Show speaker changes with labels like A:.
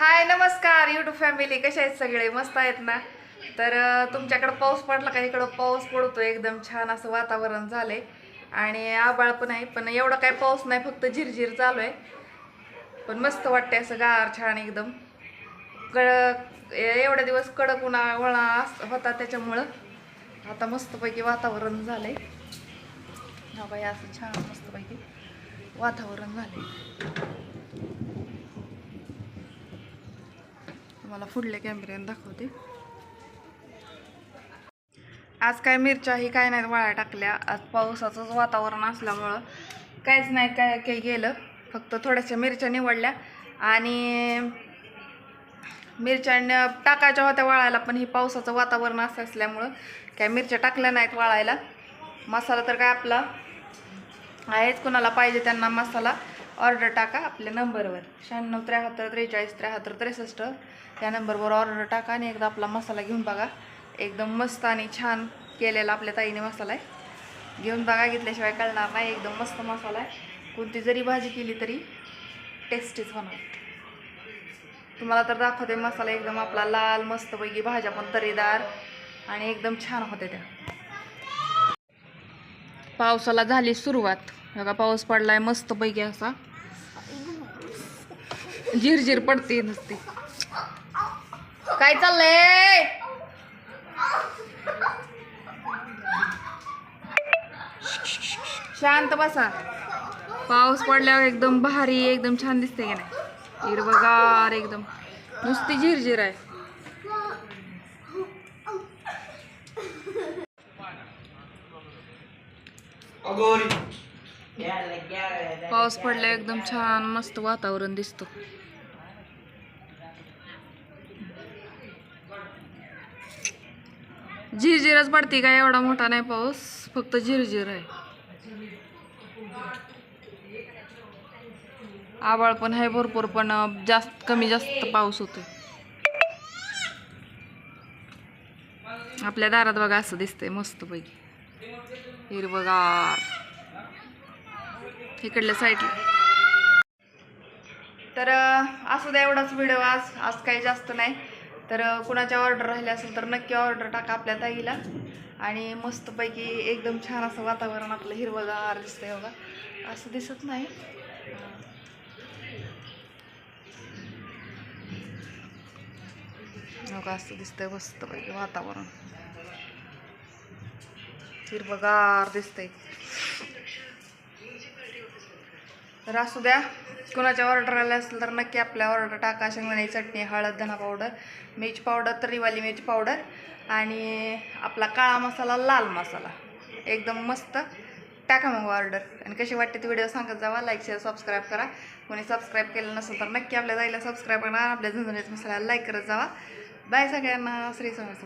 A: हाय नमस्कार YouTube family कशा आहेत सगळे? मस्त आहेत ना? तर तुमच्याकडं पाऊस पडला का? इकडं पाऊस पडतो एकदम छान असं वातावरण झालं आहे आणि आबाळ पण आहे पण एवढा काय पाऊस नाही फक्त झिरझिर चालू आहे. पण मस्त वाटते असं गार छान एकदम. कडक एवढ्या दिवस कडक उन्हा वळा होता त्याच्यामुळं आता मस्तपैकी वातावरण झालंय. हा बाई असं छान मस्तपैकी वातावरण झालं आहे तुम्हाला पुढल्या कॅमेऱ्याने दाखवते. आज काय मिरच्या ही काय नाही वाळ्या टाकल्या. आज पावसाचंच वातावरण असल्यामुळं काहीच नाही काय काही गेलं. फक्त थोड्याशा मिरच्या निवडल्या. आणि मिरच्या टाकायच्या होत्या वाळायला पण ही पावसाचं वातावरण असं असल्यामुळं काय मिरच्या टाकल्या नाहीत वाळायला. मसाला तर काय आपला आहेच कुणाला पाहिजे त्यांना मसाला. ऑर्डर टाका आपल्या नंबरवर. शहाण्णव त्र्याहत्तर त्रेचाळीस त्र्याहत्तर त्रेसष्ट या नंबरवर ऑर्डर टाका आणि एकदा आपला मसाला घेऊन बघा. एकदम मस्त आणि छान केलेला आपल्या ताईने मसाला आहे. घेऊन बघा घेतल्याशिवाय कळणार नाही. एकदम मस्त मसाला आहे. कोणती जरी भाजी केली तरी टेस्टीच होणार. तुम्हाला तर दाखवते मसाला एकदम आपला लाल मस्तपैकी भाज्या पण तरीदार आणि एकदम छान होते त्या. पावसाला झाली सुरुवात. बघा पाऊस पडलाय आहे मस्तपैकी असा. झिरझिर पडते नुसती. काय चाललंय? शांत बसा. पाऊस पडल्यावर एकदम भारी एकदम छान दिसते की नाही. हिरवगार एकदम. नुसती झिरझिर आहे. पाऊस पडला एकदम छान मस्त वातावरण दिसतं. झिरझिरच पडते काय एवढा मोठा नाही पाऊस? फक्त झिरझिर आहे. आबाळ पण आहे भरपूर पण जास्त कमी जास्त पाऊस होतो आपल्या दारात बघा असं दिसतंय मस्त पैकी हिरवगार. इकडल्या साईडला तर असू द्या एवढाच व्हिडिओ आज आज काही जास्त नाही. तर कुणाच्या ऑर्डर राहिल्या असेल तर नक्की ऑर्डर टाका आपल्या ताईला. आणि मस्तपैकी एकदम छान असं वातावरण आपलं हिरवगार दिसतंय बघा. असं दिसत नाही. बघा असं दिसतंय मस्तपैकी वातावरण. हिरवगार दिसतंय. तर असू द्या कुणाच्या ऑर्डर आल्या असेल तर नक्की आपल्या ऑर्डर टाका. शेंगदाणे चटणी हळद धना पावडर मिरची पावडर तरीवाली मिरची पावडर आणि आपला काळा मसाला लाल मसाला. एकदम मस्त. टाका मग ऑर्डर आणि कशी वाटते ती व्हिडिओ सांगत जावा. लाईक शेअर सबस्क्राईब करा. कोणी सबस्क्राईब केलं नसेल तर नक्की आपल्या जायला सबस्क्राईब करा. आपल्या झुंझुणीच मसाल्याला लाईक करत जावा. बाय सगळ्यांना. श्री समर्थ.